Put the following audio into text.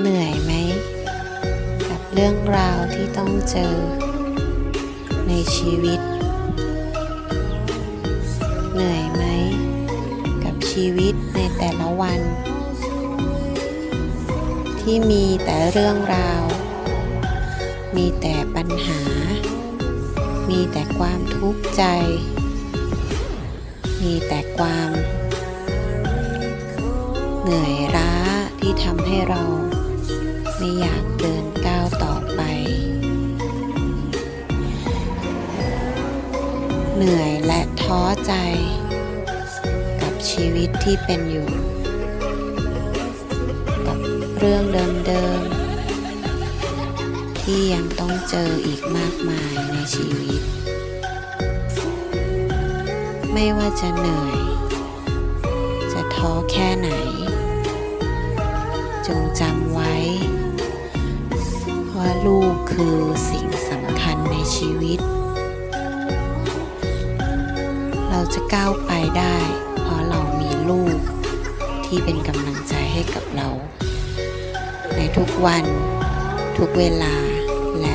เหนื่อยไหม กับเรื่องราวที่ต้องเจอ ในชีวิต เหนื่อยไหม กับชีวิตในแต่ละวัน ที่มีแต่เรื่องราว มีแต่ปัญหา มีแต่ความทุกข์ใจ มีแต่ความ เหนื่อยล้าที่ทำให้เรา ไม่อยากเดินก้าวต่อไป เหนื่อยและท้อใจ กับชีวิตที่เป็นอยู่ กับเรื่องเดิมๆ ที่ยังต้องเจออีกมากมายในชีวิต ไม่ว่าจะเหนื่อย จะท้อแค่ไหน จงจำไว้ ว่าลูกคือสิ่งสำคัญในชีวิต เราจะก้าวไปได้ เพราะเรามีลูกที่เป็นกำลังใจให้กับเรา ในทุกวัน ทุกเวลาและ